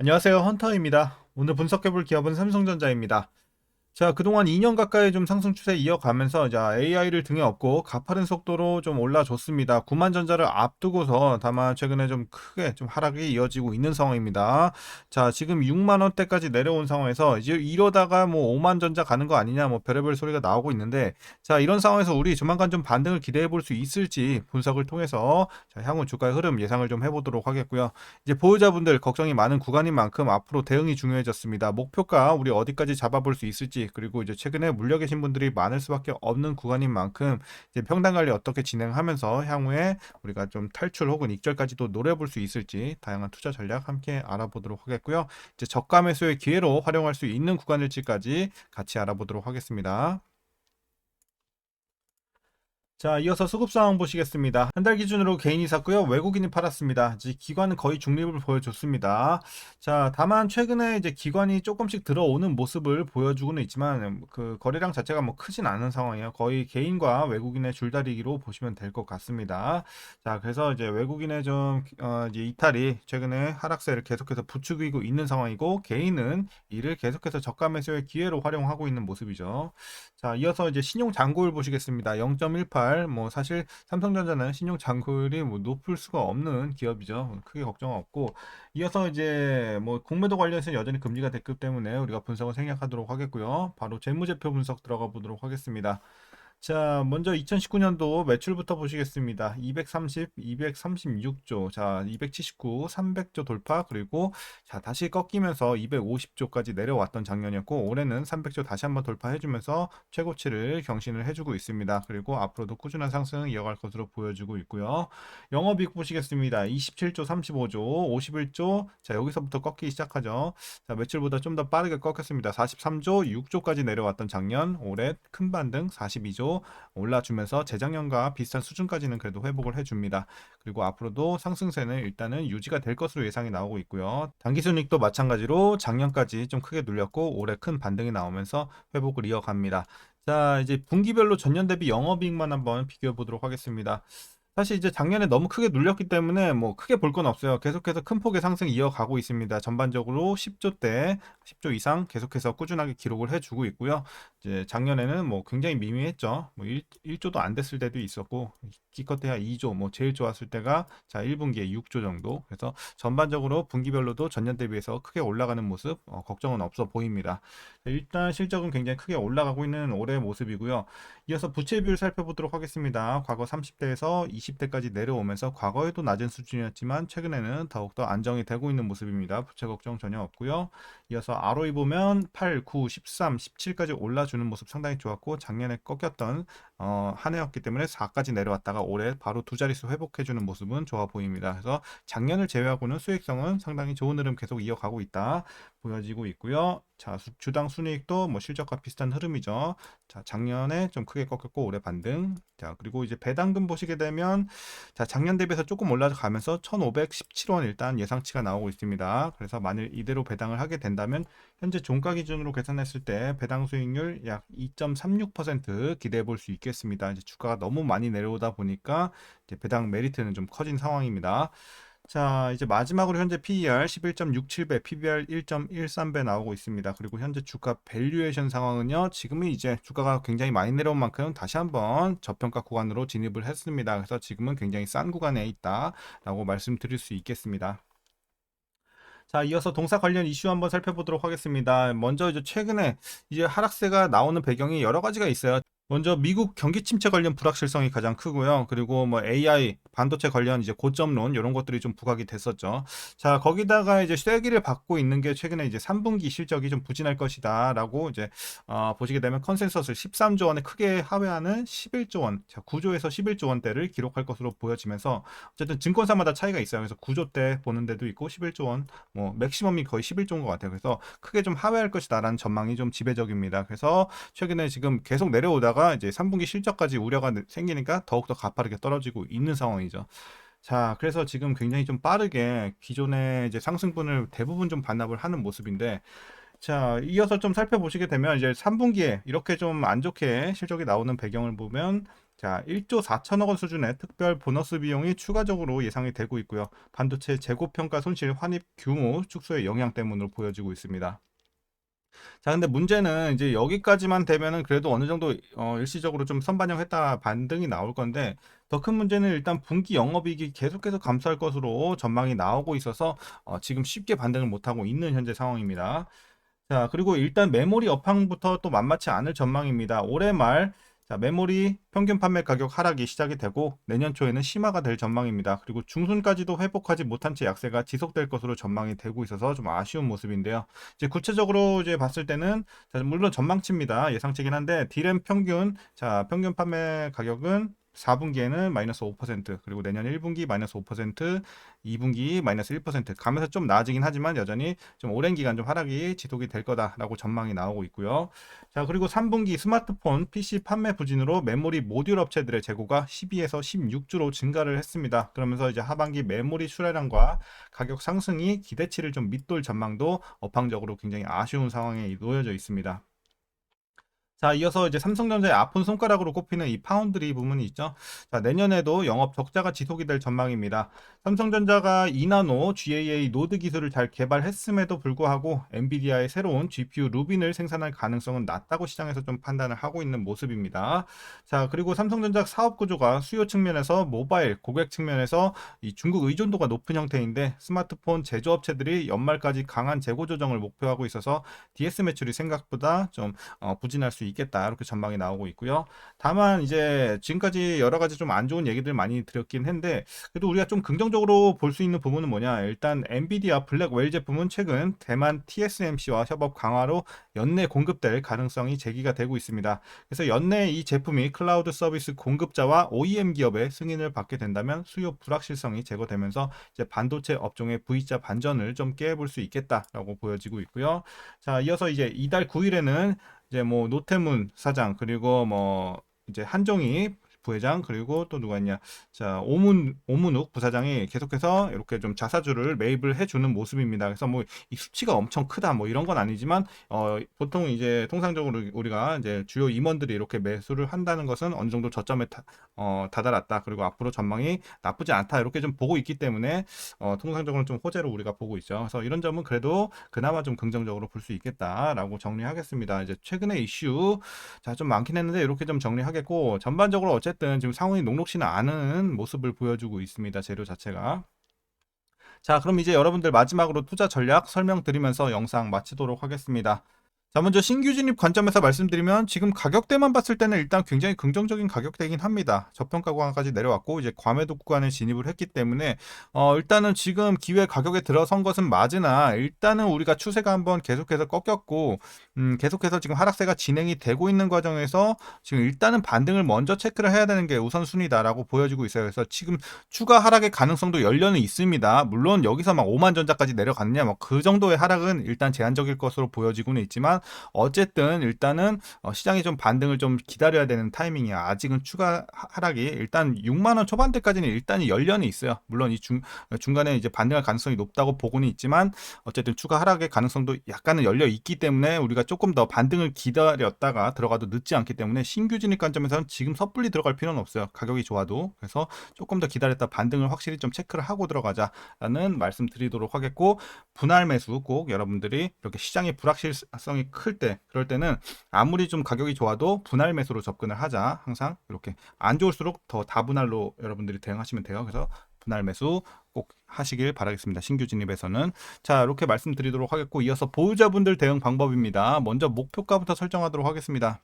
안녕하세요. 헌터입니다. 오늘 분석해볼 기업은 삼성전자입니다. 자, 그동안 2년 가까이 좀 상승 추세 이어가면서 자, AI를 등에 업고 가파른 속도로 좀 올라줬습니다. 9만 전자를 앞두고서 다만 최근에 좀 크게 좀 하락이 이어지고 있는 상황입니다. 자, 지금 6만 원대까지 내려온 상황에서 이제 이러다가 뭐 5만 전자 가는 거 아니냐 뭐 별의별 소리가 나오고 있는데 자, 이런 상황에서 우리 조만간 좀 반등을 기대해 볼 수 있을지 분석을 통해서 자, 향후 주가의 흐름 예상을 좀 해보도록 하겠고요. 이제 보유자분들 걱정이 많은 구간인 만큼 앞으로 대응이 중요해졌습니다. 목표가 우리 어디까지 잡아볼 수 있을지 그리고 이제 최근에 물려 계신 분들이 많을 수밖에 없는 구간인 만큼 이제 평단 관리 어떻게 진행하면서 향후에 우리가 좀 탈출 혹은 익절까지도 노려볼 수 있을지 다양한 투자 전략 함께 알아보도록 하겠고요. 이제 저가 매수의 기회로 활용할 수 있는 구간일지까지 같이 알아보도록 하겠습니다. 자, 이어서 수급 상황 보시겠습니다. 한 달 기준으로 개인이 샀고요. 외국인이 팔았습니다. 이제 기관은 거의 중립을 보여줬습니다. 자, 다만 최근에 이제 기관이 조금씩 들어오는 모습을 보여주고는 있지만 그 거래량 자체가 뭐 크진 않은 상황이에요. 거의 개인과 외국인의 줄다리기로 보시면 될 것 같습니다. 자, 그래서 이제 외국인의 좀 어, 이제 이탈이 최근에 하락세를 계속해서 부추기고 있는 상황이고 개인은 이를 계속해서 저가 매수의 기회로 활용하고 있는 모습이죠. 자, 이어서 이제 신용 잔고율 보시겠습니다. 0.18. 뭐 사실 삼성전자는 신용 잔고율이 뭐 높을 수가 없는 기업이죠. 크게 걱정 없고 이어서 이제 뭐 공매도 관련해서 여전히 금리가 됐기 때문에 우리가 분석을 생략하도록 하겠고요. 바로 재무제표 분석 들어가 보도록 하겠습니다. 자, 먼저 2019년도 매출부터 보시겠습니다. 230, 236조, 자, 279, 300조 돌파, 그리고 자, 다시 꺾이면서 250조까지 내려왔던 작년이었고, 올해는 300조 다시 한번 돌파해주면서 최고치를 경신을 해주고 있습니다. 그리고 앞으로도 꾸준한 상승 이어갈 것으로 보여주고 있고요. 영업이익 보시겠습니다. 27조, 35조, 51조, 자, 여기서부터 꺾이기 시작하죠. 자, 매출보다 좀 더 빠르게 꺾였습니다. 43조, 6조까지 내려왔던 작년, 올해 큰 반등 42조, 올라주면서 재작년과 비슷한 수준까지는 그래도 회복을 해줍니다. 그리고 앞으로도 상승세는 일단은 유지가 될 것으로 예상이 나오고 있고요. 단기순익도 마찬가지로 작년까지 좀 크게 눌렸고 올해 큰 반등이 나오면서 회복을 이어갑니다. 자, 이제 분기별로 전년 대비 영업이익만 한번 비교해 보도록 하겠습니다. 사실 이제 작년에 너무 크게 눌렸기 때문에 뭐 크게 볼 건 없어요. 계속해서 큰 폭의 상승 이어가고 있습니다. 전반적으로 10조 대 10조 이상 계속해서 꾸준하게 기록을 해주고 있고요. 이제 작년에는 뭐 굉장히 미미했죠. 뭐 1, 1조도 안 됐을 때도 있었고 기껏해야 2조 뭐 제일 좋았을 때가 자 1분기에 6조 정도. 그래서 전반적으로 분기별로도 전년 대비해서 크게 올라가는 모습 어, 걱정은 없어 보입니다. 일단 실적은 굉장히 크게 올라가고 있는 올해의 모습이고요. 이어서 부채 비율 살펴보도록 하겠습니다. 과거 30대에서 20대까지 내려오면서 과거에도 낮은 수준이었지만 최근에는 더욱더 안정이 되고 있는 모습입니다. 부채 걱정 전혀 없고요. 이어서 ROE 보면 8, 9, 13, 17까지 올라주 는 모습 상당히 좋았고 작년에 꺾였던 어, 한 해였기 때문에 4까지 내려왔다가 올해 바로 두 자릿수 회복해주는 모습은 좋아 보입니다. 그래서 작년을 제외하고는 수익성은 상당히 좋은 흐름 계속 이어가고 있다 보여지고 있고요. 자, 수, 주당 순이익도 뭐 실적과 비슷한 흐름이죠. 자, 작년에 좀 크게 꺾였고 올해 반등. 자, 그리고 이제 배당금 보시게 되면 자, 작년 대비해서 조금 올라가면서 1,517원 일단 예상치가 나오고 있습니다. 그래서 만일 이대로 배당을 하게 된다면 현재 종가 기준으로 계산했을 때 배당 수익률 약 2.36% 기대해 볼 수 있겠습니다. 이제 주가가 너무 많이 내려오다 보니까 배당 메리트는 좀 커진 상황입니다. 자, 이제 마지막으로 현재 PER 11.67배, PBR 1.13배 나오고 있습니다. 그리고 현재 주가 밸류에이션 상황은요, 지금은 이제 주가가 굉장히 많이 내려온 만큼 다시 한번 저평가 구간으로 진입을 했습니다. 그래서 지금은 굉장히 싼 구간에 있다라고 말씀드릴 수 있겠습니다. 자, 이어서 동사 관련 이슈 한번 살펴보도록 하겠습니다. 먼저 이제 최근에 이제 하락세가 나오는 배경이 여러 가지가 있어요. 먼저 미국 경기 침체 관련 불확실성이 가장 크고요. 그리고 뭐 AI, 반도체 관련 이제 고점론 이런 것들이 좀 부각이 됐었죠. 자, 거기다가 이제 쐐기를 받고 있는 게 최근에 이제 3분기 실적이 좀 부진할 것이다라고 이제 어, 보시게 되면 컨센서스를 13조 원에 크게 하회하는 11조 원, 자, 9조에서 11조 원대를 기록할 것으로 보여지면서 어쨌든 증권사마다 차이가 있어요. 그래서 9조 대 보는 데도 있고 11조 원, 뭐 맥시멈이 거의 11조인 것 같아요. 그래서 크게 좀 하회할 것이다라는 전망이 좀 지배적입니다. 그래서 최근에 지금 계속 내려오다가 거다가 이제 3분기 실적까지 우려가 생기니까 더욱더 가파르게 떨어지고 있는 상황이죠. 자, 그래서 지금 굉장히 좀 빠르게 기존의 이제 상승분을 대부분 좀 반납을 하는 모습인데, 자, 이어서 좀 살펴보시게 되면 이제 3분기에 이렇게 좀 안 좋게 실적이 나오는 배경을 보면 자, 1조 4천억 원 수준의 특별 보너스 비용이 추가적으로 예상이 되고 있고요. 반도체 재고 평가 손실 환입 규모 축소의 영향 때문으로 보여지고 있습니다. 자, 근데 문제는 이제 여기까지만 되면은 그래도 어느 정도 어, 일시적으로 좀 선반영했다 반등이 나올 건데 더 큰 문제는 일단 분기 영업이익이 계속해서 감소할 것으로 전망이 나오고 있어서 어, 지금 쉽게 반등을 못하고 있는 현재 상황입니다. 자, 그리고 일단 메모리 업황부터 또 만만치 않을 전망입니다. 올해 말 자, 메모리 평균 판매 가격 하락이 시작이 되고 내년 초에는 심화가 될 전망입니다. 그리고 중순까지도 회복하지 못한 채 약세가 지속될 것으로 전망이 되고 있어서 좀 아쉬운 모습인데요. 이제 구체적으로 이제 봤을 때는 자, 물론 전망치입니다. 예상치긴 한데 디램 평균 자, 평균 판매 가격은 4분기에는 마이너스 5% 그리고 내년 1분기 마이너스 5% 2분기 마이너스 1% 가면서 좀 나아지긴 하지만 여전히 좀 오랜 기간 좀 하락이 지속이 될 거다라고 전망이 나오고 있고요. 자 그리고 3분기 스마트폰 PC 판매 부진으로 메모리 모듈 업체들의 재고가 12에서 16주로 증가를 했습니다. 그러면서 이제 하반기 메모리 수혜량과 가격 상승이 기대치를 좀 밑돌 전망도 업황적으로 굉장히 아쉬운 상황에 놓여져 있습니다. 자, 이어서 이제 삼성전자의 아픈 손가락으로 꼽히는 이 파운드리 부분이 있죠. 자, 내년에도 영업 적자가 지속이 될 전망입니다. 삼성전자가 2나노 GAA 노드 기술을 잘 개발했음에도 불구하고 엔비디아의 새로운 GPU 루빈을 생산할 가능성은 낮다고 시장에서 좀 판단을 하고 있는 모습입니다. 자, 그리고 삼성전자 사업 구조가 수요 측면에서 모바일, 고객 측면에서 이 중국 의존도가 높은 형태인데 스마트폰 제조업체들이 연말까지 강한 재고 조정을 목표하고 있어서 DS 매출이 생각보다 좀 어, 부진할 수 있겠다 이렇게 전망이 나오고 있고요. 다만 이제 지금까지 여러 가지 좀 안 좋은 얘기들 많이 드렸긴 했는데 그래도 우리가 좀 긍정적으로 볼 수 있는 부분은 뭐냐 일단 엔비디아 블랙웰 제품은 최근 대만 TSMC와 협업 강화로 연내 공급될 가능성이 제기가 되고 있습니다. 그래서 연내 이 제품이 클라우드 서비스 공급자와 OEM 기업의 승인을 받게 된다면 수요 불확실성이 제거되면서 이제 반도체 업종의 V자 반전을 좀 깨볼 수 있겠다라고 보여지고 있고요. 자, 이어서 이제 이달 9일에는 이제 뭐 노태문 사장 그리고 뭐 이제 한종희 부회장 그리고 또 누가 있냐 자 오문 오문욱 부사장이 계속해서 이렇게 좀 자사주를 매입을 해주는 모습입니다. 그래서 뭐 이 수치가 엄청 크다 뭐 이런 건 아니지만 어 보통 이제 통상적으로 우리가 이제 주요 임원들이 이렇게 매수를 한다는 것은 어느 정도 저점에 다, 어, 다다랐다 그리고 앞으로 전망이 나쁘지 않다 이렇게 좀 보고 있기 때문에 어, 통상적으로 좀 호재로 우리가 보고 있죠. 그래서 이런 점은 그래도 그나마 좀 긍정적으로 볼 수 있겠다라고 정리하겠습니다. 이제 최근에 이슈 자 좀 많긴 했는데 이렇게 좀 정리하겠고 전반적으로 어쨌든 어쨌든 지금 상황이 녹록지는 않은 모습을 보여주고 있습니다. 재료 자체가. 자, 그럼 이제 여러분들 마지막으로 투자 전략 설명드리면서 영상 마치도록 하겠습니다. 자, 먼저 신규 진입 관점에서 말씀드리면 지금 가격대만 봤을 때는 일단 굉장히 긍정적인 가격대이긴 합니다. 저평가 구간까지 내려왔고 이제 과매도 구간에 진입을 했기 때문에 어, 일단은 지금 기회 가격에 들어선 것은 맞으나 일단은 우리가 추세가 한번 계속해서 꺾였고 음, 계속해서 지금 하락세가 진행이 되고 있는 과정에서 지금 일단은 반등을 먼저 체크를 해야 되는 게 우선순위다라고 보여지고 있어요. 그래서 지금 추가 하락의 가능성도 열려는 있습니다. 물론 여기서 막 5만 전자까지 내려갔느냐 뭐 그 정도의 하락은 일단 제한적일 것으로 보여지고는 있지만 어쨌든 일단은 어, 시장이 좀 반등을 좀 기다려야 되는 타이밍이야. 아직은 추가 하락이 일단 6만 원 초반대까지는 일단 열려는 있어요. 물론 이 중, 중간에 이제 반등할 가능성이 높다고 보고는 있지만 어쨌든 추가 하락의 가능성도 약간은 열려 있기 때문에 우리가 조금 더 반등을 기다렸다가 들어가도 늦지 않기 때문에 신규 진입 관점에서는 지금 섣불리 들어갈 필요는 없어요. 가격이 좋아도. 그래서 조금 더 기다렸다 반등을 확실히 좀 체크를 하고 들어가자라는 말씀 드리도록 하겠고 분할 매수 꼭 여러분들이 이렇게 시장의 불확실성이 클 때, 그럴 때는 아무리 좀 가격이 좋아도 분할 매수로 접근을 하자. 항상 이렇게 안 좋을수록 더 다분할로 여러분들이 대응하시면 돼요. 그래서 분할 매수 꼭 하시길 바라겠습니다. 신규 진입에서는. 자, 이렇게 말씀드리도록 하겠고, 이어서 보유자분들 대응 방법입니다. 먼저 목표가부터 설정하도록 하겠습니다.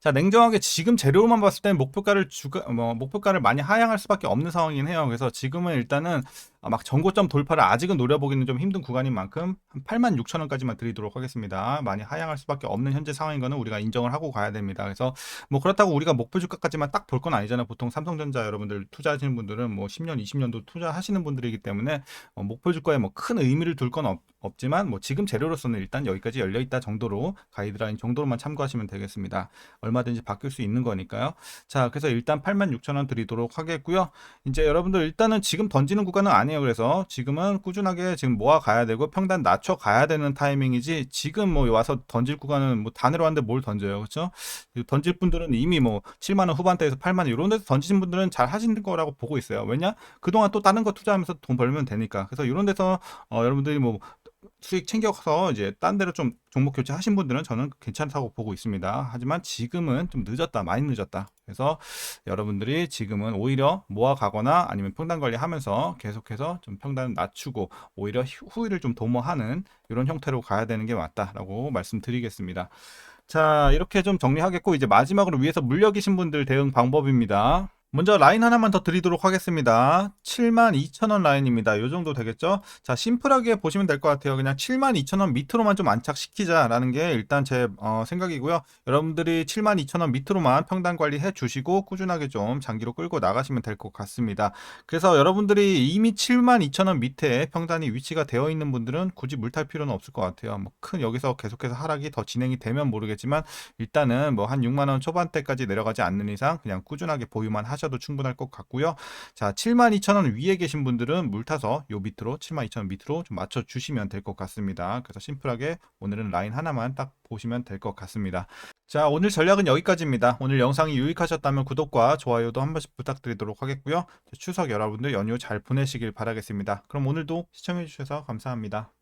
자, 냉정하게 지금 재료만 봤을 때는 목표가를 주가, 뭐, 목표가를 많이 하향할 수밖에 없는 상황이긴 해요. 그래서 지금은 일단은 막 전고점 돌파를 아직은 노려보기는 좀 힘든 구간인 만큼 한 8만 6천 원까지만 드리도록 하겠습니다. 많이 하향할 수밖에 없는 현재 상황인 거는 우리가 인정을 하고 가야 됩니다. 그래서 뭐 그렇다고 우리가 목표 주가까지만 딱 볼 건 아니잖아요. 보통 삼성전자 여러분들 투자하시는 분들은 뭐 10년, 20년도 투자하시는 분들이기 때문에 어, 목표 주가에 뭐 큰 의미를 둘 건 없지만 뭐 지금 재료로서는 일단 여기까지 열려 있다 정도로 가이드라인 정도로만 참고하시면 되겠습니다. 얼마든지 바뀔 수 있는 거니까요. 자, 그래서 일단 86,000원 드리도록 하겠고요. 이제 여러분들 일단은 지금 던지는 구간은 아니에요. 그래서 지금은 꾸준하게 지금 모아 가야 되고 평단 낮춰 가야 되는 타이밍이지 지금 뭐 와서 던질 구간은 뭐 다 내려왔는데 뭘 던져요. 그렇죠? 던질 분들은 이미 뭐 7만 원 후반대에서 8만 원 이런 데서 던지신 분들은 잘 하시는 거라고 보고 있어요. 왜냐? 그동안 또 다른 거 투자하면서 돈 벌면 되니까. 그래서 이런 데서 어, 여러분들이 뭐 수익 챙겨서 이제 딴 데로 좀 종목 교체 하신 분들은 저는 괜찮다고 보고 있습니다. 하지만 지금은 좀 늦었다, 많이 늦었다. 그래서 여러분들이 지금은 오히려 모아가거나 아니면 평단 관리하면서 계속해서 좀 평단을 낮추고 오히려 후- 후위를 좀 도모하는 이런 형태로 가야 되는 게 맞다라고 말씀드리겠습니다. 자, 이렇게 좀 정리하겠고 이제 마지막으로 위에서 물려 계신 분들 대응 방법입니다. 먼저 라인 하나만 더 드리도록 하겠습니다. 72,000원 라인입니다. 요 정도 되겠죠? 자, 심플하게 보시면 될 것 같아요. 그냥 72,000원 밑으로만 좀 안착시키자라는 게 일단 제 어, 생각이고요. 여러분들이 72,000원 밑으로만 평단 관리해 주시고 꾸준하게 좀 장기로 끌고 나가시면 될 것 같습니다. 그래서 여러분들이 이미 72,000원 밑에 평단이 위치가 되어 있는 분들은 굳이 물탈 필요는 없을 것 같아요. 뭐 큰 여기서 계속해서 하락이 더 진행이 되면 모르겠지만 일단은 뭐 한 6만 원 초반대까지 내려가지 않는 이상 그냥 꾸준하게 보유만 하셔 도 충분할 것 같고요. 자, 72,000원 위에 계신 분들은 물 타서 요 밑으로 72,000원 밑으로 좀 맞춰 주시면 될 것 같습니다. 그래서 심플하게 오늘은 라인 하나만 딱 보시면 될 것 같습니다. 자, 오늘 전략은 여기까지입니다. 오늘 영상이 유익하셨다면 구독과 좋아요도 한 번씩 부탁드리도록 하겠고요. 추석 여러분들 연휴 잘 보내시길 바라겠습니다. 그럼 오늘도 시청해 주셔서 감사합니다.